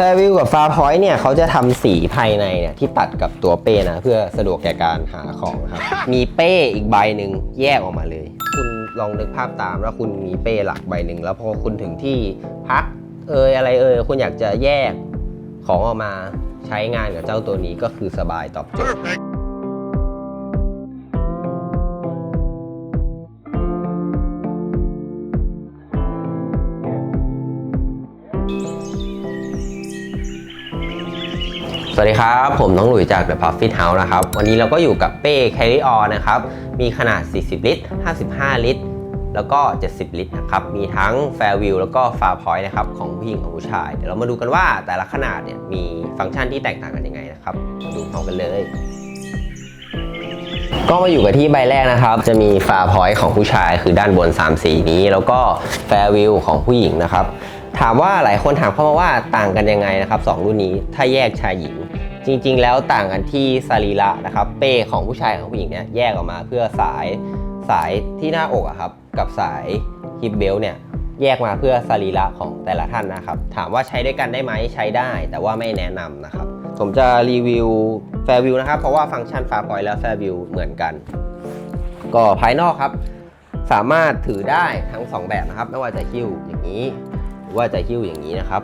แฟร์วิวกับฟาพอยต์เนี่ยเขาจะทำสีภายในเนี่ยที่ตัดกับตัวเป้นะ เพื่อสะดวกแก่การหาของครับ มีเป้อีกใบหนึ่งแยกออกมาเลย คุณลองนึกภาพตามแล้วคุณมีเป้หลักใบหนึ่งแล้วพอคุณถึงที่พักเอยอะไรเอยคุณอยากจะแยกของออกมาใช้งานกับเจ้าตัวนี้ก็คือสบายตอบโจทย์ สวัสดีครับ ผมน้องหลุยจาก The Puffit House นะครับ วันนี้เราก็อยู่กับเป้ Carry On นะครับ มีขนาด 40 ลิตร 55 ลิตร แล้วก็ 70 ลิตรนะครับ มีทั้ง Fairview แล้วก็ Far Point นะครับ ของผู้หญิงของผู้ชาย เดี๋ยวเรามาดูกันว่าแต่ละขนาดเนี่ยมีฟังก์ชันที่แตกต่างกันยังไงนะครับ มาดูพร้อมกันเลย ก็มาอยู่กับที่ใบแรกนะครับ จะมี Far Point ของผู้ชาย คือด้านบน 3 สีนี้ แล้วก็ Fairview ของผู้หญิงนะครับ ถามว่าหลายคนถามเข้ามาว่าต่างกันยังไงนะครับสองรุ่นนี้ถ้าแยกชายหญิง จริง ๆ แล้วต่างกันที่สรีระนะครับ เป้ของผู้ชายของผู้หญิงเนี่ยแยกออกมาเพื่อสายสายที่หน้าอกอะครับกับสายฮิปเบลเนี่ยแยกมาเพื่อสรีระของแต่ละท่านนะครับ ถามว่าใช้ด้วยกันได้ไหมใช้ได้ แต่ว่าไม่แนะนำนะครับ ผมจะรีวิวแฟร์วิวนะครับ เพราะว่าฟังก์ชันฟาพอยและแฟร์วิวเหมือนกัน ก็ภายนอกครับ สามารถถือได้ทั้งสองแบบนะครับ ไม่ว่าจะหิ้วอย่างนี้ รือว่าจะหิ้วอย่างนี้นะครับ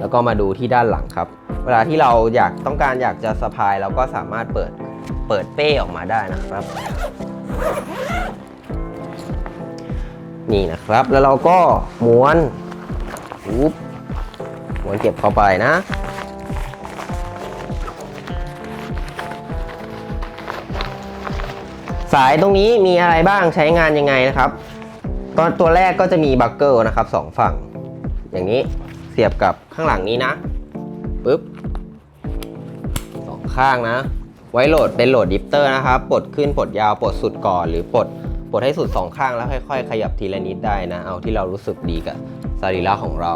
แล้วก็มาดูที่ด้านหลังครับ เวลาที่เราอยากต้องการอยากจะสะพายเราก็สามารถเปิดเปิดเป้ออกมาได้นะครับ นี่นะครับแล้วเราก็ม้วนปุ๊บม้วนเก็บเข้าไปนะสายตรงนี้มีอะไรบ้างใช้งานยังไงนะครับ ตอนตัวแรกก็จะมีบัคเกิลนะครับสองฝั่ง อย่างนี้เสียบกับข้างหลังนี้นะปุ๊บสองข้างนะ ไว้โหลดเป็นโหลดดิฟเตอร์นะครับปลดขึ้นปลดยาวปลดสุดก่อนหรือปลดปลดให้สุดสองข้างแล้วค่อย ๆ ขยับทีละนิดได้นะ เอาที่เรารู้สึกดีกับสรีระของเรา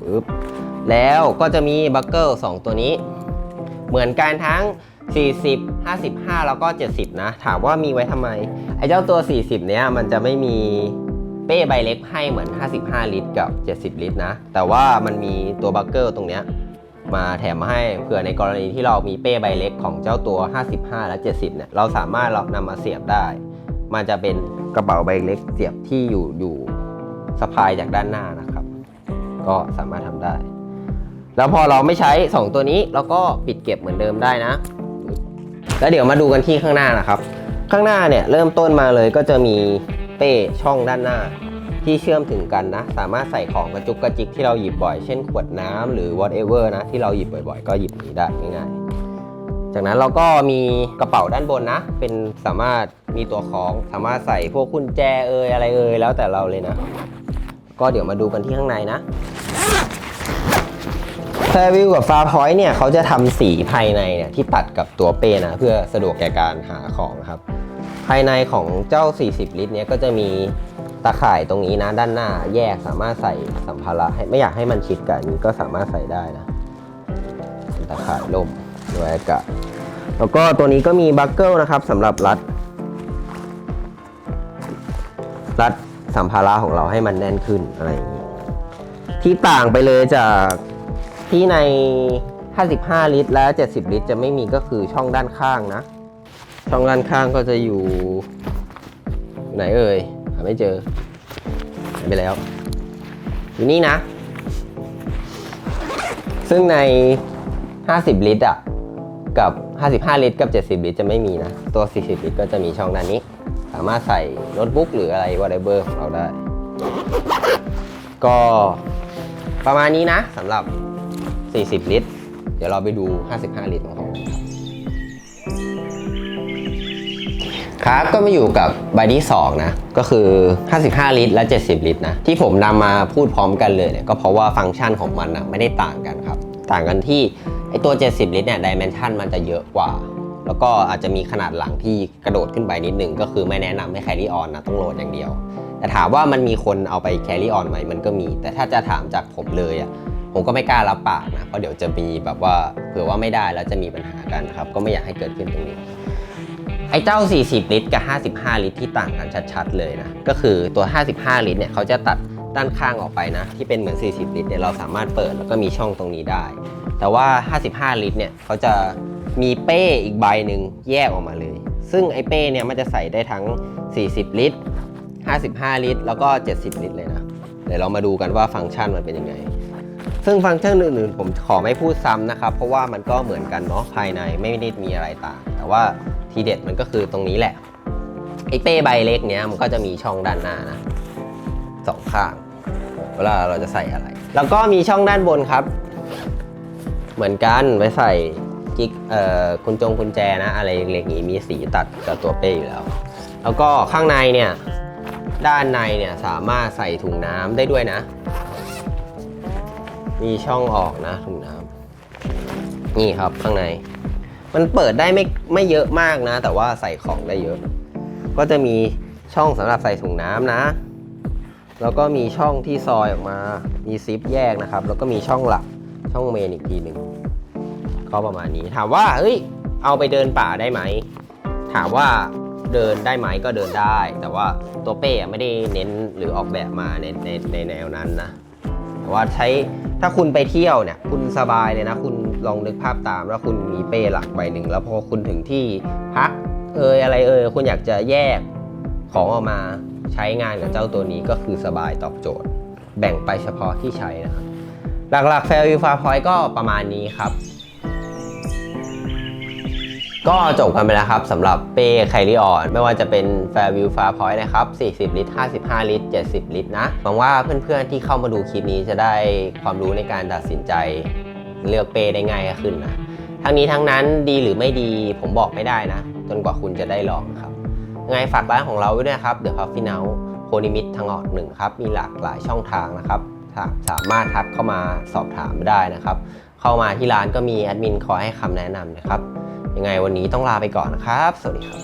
ปุ๊บแล้วก็จะมีบัคเกิลสองตัวนี้ เหมือนกันทั้ง 40 55 แล้วก็ 70 นะ ถามว่ามีไว้ทำไม ไอ้เจ้าตัว 40 เนี้ยมันจะไม่มี เป้ใบเล็กให้เหมือน 55 ลิตรกับ 70 ลิตรนะ แต่ว่ามันมีตัวบัคเกอร์ตรงเนี้ยมาแถมมาให้เผื่อในกรณีที่เรามีเป้ใบเล็กของเจ้าตัว 55 และ 70 เนี่ย เราสามารถเรานำมาเสียบได้ มันจะเป็นกระเป๋าใบเล็กเสียบที่อยู่อยู่สะพายจากด้านหน้านะครับ ก็สามารถทำได้ แล้วพอเราไม่ใช้ 2 ตัวนี้เราก็ปิดเก็บเหมือนเดิมได้นะ แล้วเดี๋ยวมาดูกันที่ข้างหน้านะครับ ข้างหน้าเนี่ยเริ่มต้นมาเลยก็จะมี เป้ช่องด้านหน้า ที่เชื่อมถึงกันนะ สามารถใส่ของกระจุกกระจิกที่เราหยิบบ่อย เช่นขวดน้ำหรือ whatever นะ ที่เราหยิบบ่อยๆ ก็หยิบนี้ได้ง่ายๆ จากนั้นเราก็มีกระเป๋าด้านบนนะ เป็นสามารถมีตัวของสามารถใส่พวกกุญแจเอยอะไรเอยแล้วแต่เราเลยนะ ก็เดี๋ยวมาดูกันที่ข้างในนะแฟวิวกับฟาพอยต์เนี่ยเขาจะทำสีภายในเนี่ยที่ตัดกับตัวเป้นะ เพื่อสะดวกแก่การหาของครับ ภายในของเจ้า 40 ลิตรเนี่ยก็จะมีตาข่ายตรงนี้นะด้านหน้าแยกสามารถใส่สัมภาระให้ไม่อยากให้มันชิดกันก็สามารถใส่ได้นะตาข่ายล่มด้วยอากาศแล้วก็ตัวนี้ก็มีบัคเกิลนะครับสำหรับรัด รัดสัมภาระของเราให้มันแน่นขึ้นอะไรอย่างนี้ที่ต่างไปเลยจากที่ใน 55 ลิตร และ 70 ลิตร จะไม่มีก็คือช่องด้านข้างนะ ช่องด้านข้างก็จะอยู่ ไหนเอ่ยหาไม่เจอหายไปแล้ว อยู่นี่นะ ซึ่งใน 50 ลิตรอะกับ 55 ลิตร กับ 70 ลิตร จะไม่มีนะ ตัว 40 ลิตร ก็จะมีช่องด้านนี้ สามารถใส่โน้ตบุ๊กหรืออะไร whatever ของเราได้ ก็ประมาณนี้นะสำหรับ 40 ลิตร เดี๋ยวเราไปดู 55 ลิตรของเขา ครับก็มาอยู่กับใบที่2นะก็คือ 55 ลิตรและ 70 ลิตรนะที่ผมนำมาพูดพร้อมกันเลยเนี่ยก็เพราะว่าฟังก์ชันของมันนะไม่ได้ต่างกันครับ ต่างกันที่ไอตัว 70 ลิตรเนี่ยดิเมนชันมันจะเยอะกว่า แล้วก็อาจจะมีขนาดหลังที่กระโดดขึ้นไปนิดนึง ก็คือไม่แนะนำให้แครี่ออนนะต้องโหลดอย่างเดียว แต่ถามว่ามันมีคนเอาไปแครี่ออนไหมมันก็มี แต่ถ้าจะถามจากผมเลยอะผมก็ไม่กล้ารับปากนะเพราะเดี๋ยวจะมีแบบว่าเผื่อว่าไม่ได้แล้วจะมีปัญหากันครับก็ไม่อยากให้เกิดขึ้นตรงนี้ ไอ้เจ้า 40 ลิตรกับ 55 ลิตรที่ต่างกันชัดๆ เลยนะ ก็คือตัว 55 ลิตรเนี่ยเขาจะตัดด้านข้างออกไปนะ ที่เป็นเหมือน 40 ลิตรเนี่ยเราสามารถเปิดแล้วก็มีช่องตรงนี้ได้ แต่ว่า 55 ลิตรเนี่ยเขาจะมีเป้อีกใบหนึ่งแยกออกมาเลย ซึ่งไอ้เป้เนี่ยมันจะใส่ได้ทั้ง 40 ลิตร 55 ลิตร แล้วก็ 70 ลิตรเลยนะ เดี๋ยวเรามาดูกันว่าฟังก์ชันมันเป็นยังไง ซึ่งฟังก์ชันอื่นๆ ผมขอไม่พูดซ้ำนะครับ เพราะว่ามันก็เหมือนกันเนาะภายในไม่ได้มีอะไรต่าง แต่ว่า ทีเด็ดมันก็คือตรงนี้แหละไอ้เป้ใบเล็กเนี้ยมันก็จะมีช่องด้านหน้านะสองข้าง เวลาเราจะใส่อะไร แล้วก็มีช่องด้านบนครับ เหมือนกันไว้ใส่กิ๊กเอ่อกุญจงกุญแจนะ อะไรเล็กๆนี้มีสีตัดกับตัวเป้อยู่แล้ว แล้วก็ข้างในเนี่ยด้านในเนี่ยสามารถใส่ถุงน้ำได้ด้วยนะ มีช่องออกนะถุงน้ำนี่ครับข้างใน มันเปิดได้ไม่ไม่เยอะมากนะ แต่ว่าใส่ของได้เยอะ ก็จะมีช่องสำหรับใส่ถุงน้ำนะ แล้วก็มีช่องที่ซอยออกมา มีซิปแยกนะครับ แล้วก็มีช่องหลักช่องเมนอีกทีหนึ่งก็ประมาณนี้ถามว่าเฮ้ยเอาไปเดินป่าได้ไหม ถามว่าเดินได้ไหมก็เดินได้ แต่ว่าตัวเป้ไม่ได้เน้นหรือออกแบบมาในในในแนวนั้นนะแต่ว่าใช้ถ้าคุณไปเที่ยวเนี่ย คุณสบายเลยนะคุณ ลองนึกภาพตามแล้วคุณมีเป้หลักใบหนึ่งแล้วพอคุณถึงที่พักเอยอะไรเอยคุณอยากจะแยกของออกมาใช้งานกับเจ้าตัวนี้ก็คือสบายตอบโจทย์ แบ่งไปเฉพาะที่ใช้นะครับ หลักๆ f a i r v i e w Far Point ก็ประมาณนี้ครับ ก็จบกันไปแล้วครับสำหรับเป้ไคลิออนไม่ว่าจะเป็น Fairview Far Point นะครับ 40 ลิตร 55 ลิตร 70 ลิตรนะหวังว่าเพื่อนๆที่เข้ามาดูคลิปนี้จะได้ความรู้ในการตัดสินใจ เลือกเป้ได้ง่ายขึ้นนะทั้งนี้ทั้งนั้นดีหรือไม่ดีผมบอกไม่ได้นะ จนกว่าคุณจะได้ลองครับยังไงฝากร้านของเราไว้ด้วยนะครับ The Coffee Now โพนิมิตทางออกหนึ่งครับ มีหลากหลายช่องทางนะครับสามารถทักเข้ามาสอบถามได้นะครับ เข้ามาที่ร้านก็มีแอดมินคอยให้คำแนะนำนะครับ ยังไงวันนี้ต้องลาไปก่อนนะครับ สวัสดีครับ